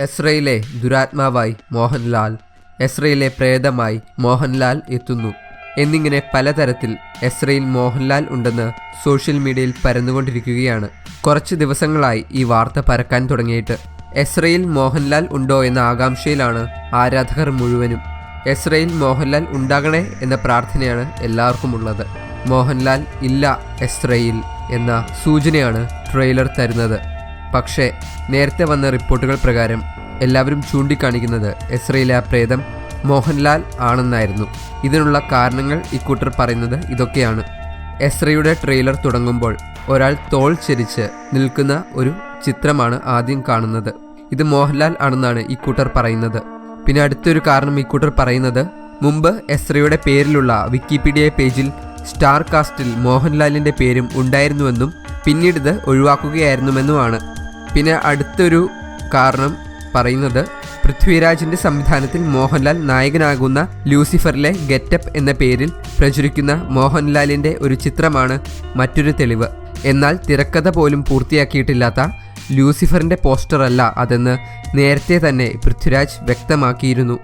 എസ്രയിലെ ദുരാത്മാവായി മോഹൻലാൽ എസ്രയിലെ പ്രേതമായി മോഹൻലാൽ എത്തുന്നു. എന്നിങ്ങനെ പലതരത്തിൽ എസ്രയിൽ മോഹൻലാൽ ഉണ്ടെന്ന് സോഷ്യൽ മീഡിയയിൽ പരന്നുകൊണ്ടിരിക്കുകയാണ്. കുറച്ച് ദിവസങ്ങളായി ഈ വാർത്ത പരക്കാൻ തുടങ്ങിയിട്ട്. എസ്രയിൽ മോഹൻലാൽ ഉണ്ടോ എന്ന ആകാംക്ഷയിലാണ് ആരാധകർ മുഴുവനും. എസ്രയിൽ മോഹൻലാൽ ഉണ്ടാകണേ എന്ന പ്രാർത്ഥനയാണ് എല്ലാവർക്കും ഉള്ളത് മോഹൻലാൽ ഇല്ല എസ്രയിൽ എന്ന സൂചനയാണ് ട്രെയിലർ തരുന്നത്. പക്ഷേ നേരത്തെ വന്ന റിപ്പോർട്ടുകൾ പ്രകാരം എല്ലാവരും ചൂണ്ടിക്കാണിക്കുന്നത് എസ്രയിലെ ആ പ്രേതം മോഹൻലാൽ ആണെന്നായിരുന്നു. ഇതിനുള്ള കാരണങ്ങൾ ഇക്കൂട്ടർ പറയുന്നത് ഇതൊക്കെയാണ്. എസ്രയുടെ ട്രെയിലർ തുടങ്ങുമ്പോൾ ഒരാൾ തോൾ ചരിച്ച് നിൽക്കുന്ന ഒരു ചിത്രമാണ് ആദ്യം കാണുന്നത്. ഇത് മോഹൻലാൽ ആണെന്നാണ് ഇക്കൂട്ടർ പറയുന്നത്. പിന്നെ അടുത്തൊരു കാരണം ഇക്കൂട്ടർ പറയുന്നത് മുമ്പ് എസ്രയുടെ പേരിലുള്ള വിക്കിപീഡിയ പേജിൽ സ്റ്റാർ കാസ്റ്റിൽ മോഹൻലാലിന്റെ പേരും ഉണ്ടായിരുന്നുവെന്നും പിന്നീട് ഇത് ഒഴിവാക്കുകയായിരുന്നുവെന്നുമാണ്. പിന്നെ അടുത്തൊരു കാരണം പറയുന്നത് പൃഥ്വിരാജിന്റെ സംവിധാനത്തിൽ മോഹൻലാൽ നായകനാകുന്ന ലൂസിഫറിലെ ഗെറ്റപ്പ് എന്ന പേരിൽ പ്രചരിക്കുന്ന മോഹൻലാലിന്റെ ഒരു ചിത്രമാണ് മറ്റൊരു തെളിവ്. എന്നാൽ തിരക്കഥ പോലും പൂർത്തിയാക്കിയിട്ടില്ലാത്ത ലൂസിഫറിന്റെ പോസ്റ്റർ അല്ല അതെന്ന് നേരത്തെ തന്നെ പൃഥ്വിരാജ് വ്യക്തമാക്കിയിരുന്നു.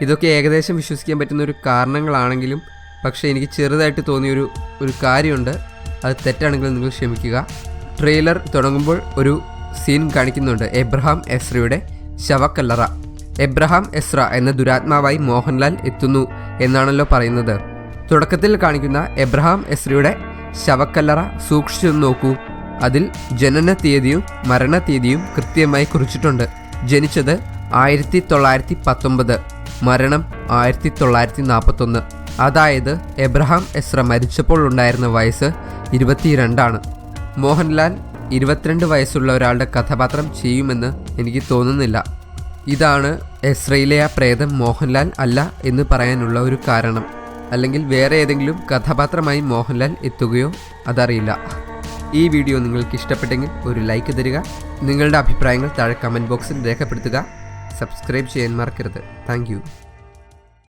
ഇതൊക്കെ ഏകദേശം വിശ്വസിക്കാൻ പറ്റുന്ന ഒരു കാരണങ്ങളാണെങ്കിലും പക്ഷേ എനിക്ക് ചെറുതായിട്ട് തോന്നിയൊരു ഒരു കാര്യമുണ്ട്. അത് തെറ്റാണെങ്കിൽ നിങ്ങൾ ക്ഷമിക്കുക. ട്രെയിലർ തുടങ്ങുമ്പോൾ ഒരു സീൻ കാണിക്കുന്നുണ്ട്. എബ്രഹാം എസ്രയുടെ ശവക്കല്ലറ. എബ്രഹാം എസ്ര എന്ന ദുരാത്മാവായി മോഹൻലാൽ എത്തുന്നു എന്നാണല്ലോ പറയുന്നത്. തുടക്കത്തിൽ കാണിക്കുന്ന എബ്രഹാം എസ്രയുടെ ശവക്കല്ലറ സൂക്ഷിച്ചു നോക്കൂ. അതിൽ ജനന തീയതിയും മരണ തീയതിയും കൃത്യമായി കുറിച്ചിട്ടുണ്ട്. ജനിച്ചത് ആയിരത്തി തൊള്ളായിരത്തി പത്തൊമ്പത് മരണം ആയിരത്തി തൊള്ളായിരത്തി നാൽപ്പത്തൊന്ന് അതായത് എബ്രഹാം എസ്ര മരിച്ചപ്പോൾ ഉണ്ടായിരുന്ന വയസ്സ് ഇരുപത്തിരണ്ടാണ്. മോഹൻലാൽ ഇരുപത്തിരണ്ട് വയസ്സുള്ള ഒരാളുടെ കഥാപാത്രം ചെയ്യുമെന്ന് എനിക്ക് തോന്നുന്നില്ല. ഇതാണ് എസ്രയിലെ ആ പ്രേതം മോഹൻലാൽ അല്ല എന്ന് പറയാനുള്ള ഒരു കാരണം. അല്ലെങ്കിൽ വേറെ ഏതെങ്കിലും കഥാപാത്രമായി മോഹൻലാൽ എത്തുകയോ അതറിയില്ല. ഈ വീഡിയോ നിങ്ങൾക്ക് ഇഷ്ടപ്പെട്ടെങ്കിൽ ഒരു ലൈക്ക് തരിക. നിങ്ങളുടെ അഭിപ്രായങ്ങൾ താഴെ കമന്റ് ബോക്സിൽ രേഖപ്പെടുത്തുക. സബ്സ്ക്രൈബ് ചെയ്യാൻ മറക്കരുത്. താങ്ക്